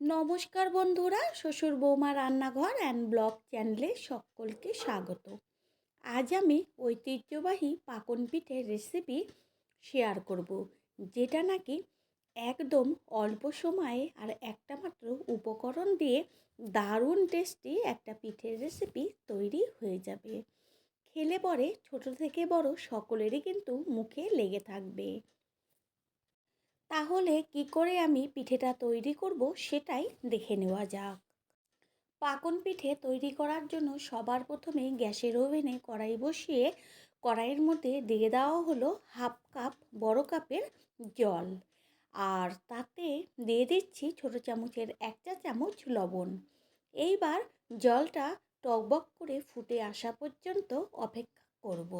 নমস্কার বন্ধুরা, শ্বশুর বৌমা রান্নাঘর অ্যান্ড ব্লগ চ্যানেলে সকলকে স্বাগত। আজ আমি ঐতিহ্যবাহী পাকন পিঠের রেসিপি শেয়ার করব, যেটা নাকি একদম অল্প সময়ে আর একটা মাত্র উপকরণ দিয়ে দারুণ টেস্টি একটা পিঠের রেসিপি তৈরি হয়ে যাবে। খেলে পরে ছোট থেকে বড় সকলেরই কিন্তু মুখে লেগে থাকবে। তাহলে কি করে আমি পিঠেটা তৈরি করব সেটাই দেখে নেওয়া যাক। পাকন পিঠে তৈরি করার জন্য সবার প্রথমে গ্যাসের ওভেনে কড়াই বসিয়ে কড়াইয়ের মধ্যে দিয়ে দেওয়া হলো হাফ কাপ বড় কাপের জল। আর তাতে দিয়ে দিচ্ছি ছোটো চামচের এক চা চামচ লবণ। এইবার জলটা টকবক করে ফুটে আসা পর্যন্ত অপেক্ষা করব।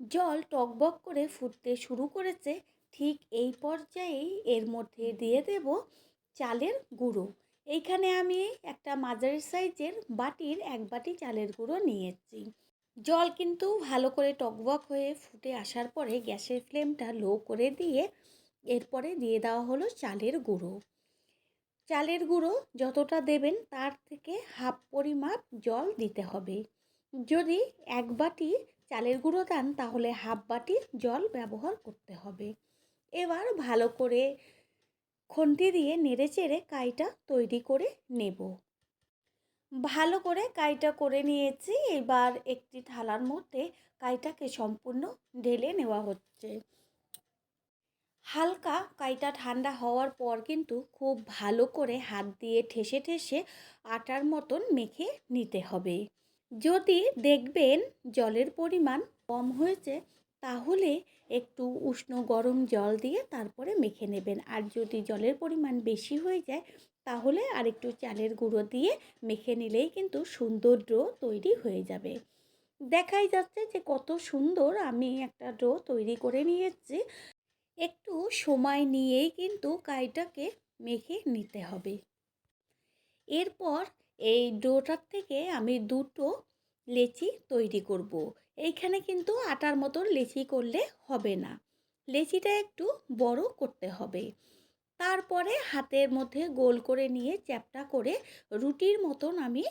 জল টকবক করে ফুটতে শুরু করেছে ঠিক এই পর্যায়েই এর মধ্যে দিয়ে দেব চালের গুঁড়ো। এইখানে আমি একটা মাঝারি সাইজের বাটির এক বাটি চালের গুঁড়ো নিয়েছি। জল কিন্তু ভালো করে টকবক হয়ে ফুটে আসার পরে গ্যাসের ফ্লেমটা লো করে দিয়ে এরপরে দিয়ে দেওয়া হলো চালের গুঁড়ো। চালের গুঁড়ো যতটা দেবেন তার থেকে হাফ পরিমাপ জল দিতে হবে। যদি এক বাটি চালের গুঁড়ো দেন তাহলে হাফ বাটি জল ব্যবহার করতে হবে। এবার ভালো করে খুন্তি দিয়ে নেড়ে চেড়ে কাইটা তৈরি করে নেব। ভালো করে কাইটা করে নিয়েছি, এবার একটি থালার মধ্যে কাইটাকে সম্পূর্ণ ঢেলে নেওয়া হচ্ছে। হালকা কাইটা ঠান্ডা হওয়ার পর কিন্তু খুব ভালো করে হাত দিয়ে ঠেসে ঠেসে আটার মতন মেখে নিতে হবে। যদি দেখবেন জলের পরিমাণ কম হয়েছে তাহলে একটু উষ্ণ গরম জল দিয়ে তারপরে মেখে নেবেন। আর যদি জলের পরিমাণ বেশি হয়ে যায়, তাহলে আর একটু চালের গুঁড়ো দিয়ে মেখে নিলেই কিন্তু সুন্দর ডো তৈরি হয়ে যাবে। দেখাই যাচ্ছে যে কত সুন্দর আমি একটা ডো তৈরি করে নিয়েছি। একটু সময় নিয়েই কিন্তু কাইটাকে মেখে নিতে হবে। এরপর এই ডোটার থেকে আমি দুটো লেচি তৈরি করব। এইখানে কিন্তু আটার মতন লেচি করলে হবে না। লেচিটা একটু বড় করতে হবে। তারপরে হাতের মধ্যে গোল করে নিয়ে চ্যাপটা করে রুটির মতন আমি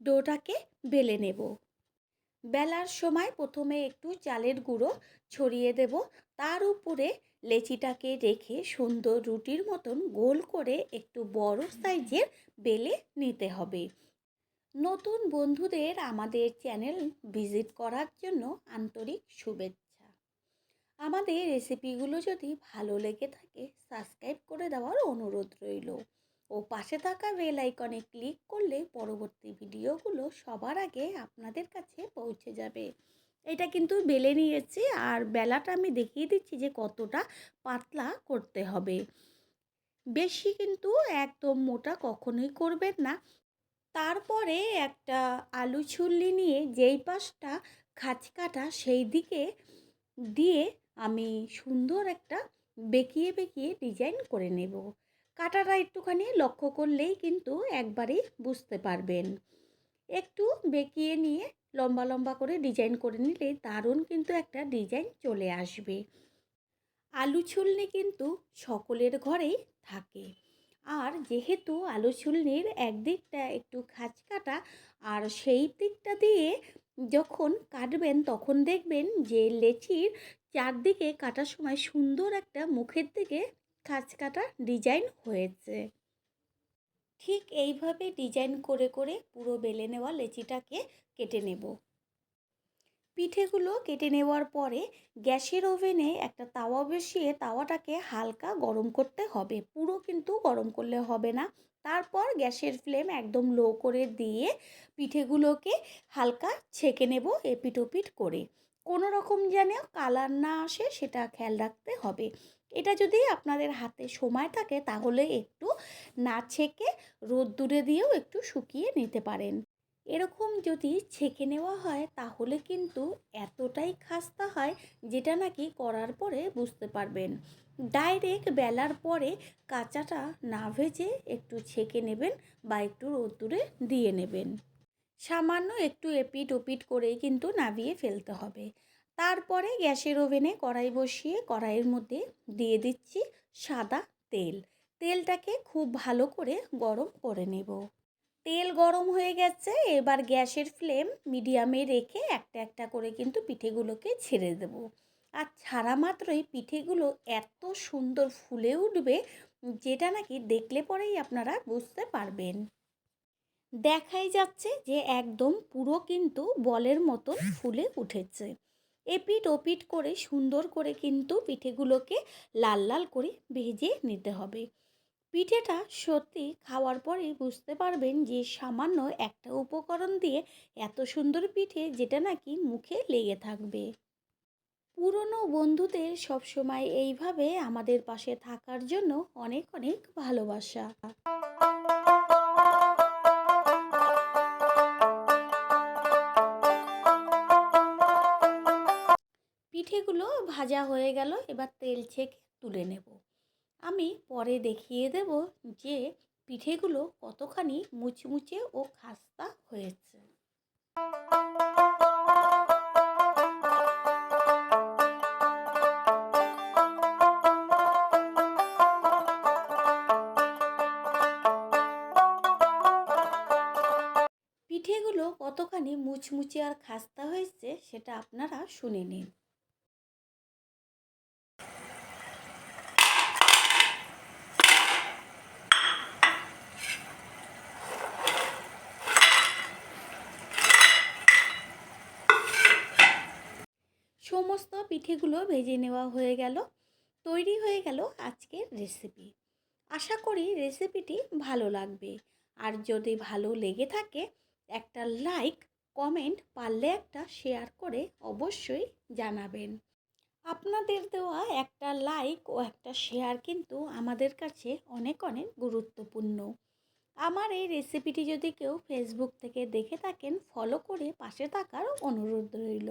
ডোটাকে বেলে নেব। বেলার সময় প্রথমে একটু চালের গুঁড়ো ছড়িয়ে দেব। তার উপরে লেচিটাকে রেখে সুন্দর রুটির মতন গোল করে একটু বড় সাইজের বেলে নিতে হবে। নতুন বন্ধুদের আমাদের চ্যানেল ভিজিট করার জন্য আন্তরিক শুভেচ্ছা। আমাদের রেসিপিগুলো যদি ভালো লেগে থাকে, সাবস্ক্রাইব করে দেওয়ার অনুরোধ রইল। ও পাশে থাকা বেল আইকনে ক্লিক করলে পরবর্তী ভিডিওগুলো সবার আগে আপনাদের কাছে পৌঁছে যাবে। এটা কিন্তু বেলে নিয়েছি আর বেলাটা আমি দেখিয়ে দিচ্ছি যে কতটা পাতলা করতে হবে। বেশি কিন্তু একদম মোটা কখনোই করবেন না। তারপরে একটা আলু ছুল্লি নিয়ে যেই পাশটা খাঁচ কাটা সেই দিকে দিয়ে আমি সুন্দর একটা বেঁকিয়ে বেঁকিয়ে ডিজাইন করে নেব। কাটাটা একটুখানি লক্ষ্য করলেই কিন্তু একবারই বুঝতে পারবেন। একটু বেঁকিয়ে নিয়ে লম্বা লম্বা করে ডিজাইন করে নিলে দারুণ কিন্তু একটা ডিজাইন চলে আসবে। আলু ছুলনি কিন্তু সকলের ঘরেই থাকে। আর যেহেতু আলু ছুলনির একদিকটা একটু খাঁচ কাটা আর সেই দিকটা দিয়ে যখন কাটবেন তখন দেখবেন যে লেচির চারদিকে কাটার সময় সুন্দর একটা মুখের দিকে খাঁচ কাটা ডিজাইন হয়েছে। ঠিক এইভাবে ডিজাইন করে করে পুরো বেলে নেওয়া লেচিটাকে কেটে নেব। পিঠেগুলো কেটে নেওয়ার পরে গ্যাসের ওভেনে একটা তাওয়া বসিয়ে তাওয়াটাকে হালকা গরম করতে হবে। পুরো কিন্তু গরম করলে হবে না। তারপর গ্যাসের ফ্লেম একদম লো করে দিয়ে পিঠেগুলোকে হালকা ছেঁকে নেব এপিট ওপিট করে। কোনো রকম যেন কালার না আসে সেটা খেয়াল রাখতে হবে। এটা যদি আপনাদের হাতে সময় থাকে তাহলে একটু না ছেঁকে রোদ্দুরে দিয়েও একটু শুকিয়ে নিতে পারেন। এরকম যদি ছেঁকে নেওয়া হয়, তাহলে কিন্তু এতটাই খাস্তা হয় যেটা নাকি করার পরে বুঝতে পারবেন। ডাইরেক্ট বেলার পরে কাঁচাটা না ভেজে একটু ছেঁকে নেবেন বা একটু রোদ্দুরে দিয়ে নেবেন। সামান্য একটু এপিট ওপিট করেই কিন্তু নাবিয়ে ফেলতে হবে। তারপরে গ্যাসের ওভেনে কড়াই বসিয়ে কড়াইয়ের মধ্যে দিয়ে দিচ্ছি সাদা তেল। তেলটাকে খুব ভালো করে গরম করে নেব। তেল গরম হয়ে গেছে, এবার গ্যাসের ফ্লেম মিডিয়ামে রেখে একটা একটা করে কিন্তু পিঠেগুলোকে ছেড়ে দেব। আর ছাড়া মাত্রই পিঠেগুলো এত সুন্দর ফুলে উঠবে, যেটা নাকি দেখলে পরেই আপনারা বুঝতে পারবেন। দেখাই যাচ্ছে যে একদম পুরো কিন্তু বলের মতন ফুলে উঠেছে। এপিট ওপিট করে সুন্দর করে কিন্তু পিঠেগুলোকে লাল লাল করে ভেজে নিতে হবে। পিঠেটা সত্যি খাওয়ার পরে বুঝতে পারবেন যে সামান্য একটা উপকরণ দিয়ে এত সুন্দর পিঠে যেটা নাকি মুখে লেগে থাকবে। পুরনো বন্ধুদের সবসময় এইভাবে আমাদের পাশে থাকার জন্য অনেক অনেক ভালোবাসা। পিঠেগুলো ভাজা হয়ে গেল, এবার তেল ছেঁকে তুলে নেব। আমি পরে দেখিয়ে দেব যে পিঠেগুলো কতখানি মুচমুচে ও খাস্তা হয়েছে। পিঠেগুলো কতখানি মুচমুচে আর খাস্তা হয়েছে সেটা আপনারা শুনে নিন। সমস্ত পিঠেগুলো ভেজে নেওয়া হয়ে গেল। তৈরি হয়ে গেল আজকের রেসিপি আশা করি রেসিপিটি ভালো লাগবে। আর যদি ভালো লেগে থাকে, একটা লাইক কমেন্ট পারলে একটা শেয়ার করে অবশ্যই জানাবেন। আপনাদের দেওয়া একটা লাইক ও একটা শেয়ার কিন্তু আমাদের কাছে অনেক অনেক গুরুত্বপূর্ণ। আমার এই রেসিপিটি যদি কেউ ফেসবুক থেকে দেখে থাকেন ফলো করে পাশে থাকার অনুরোধ রইল।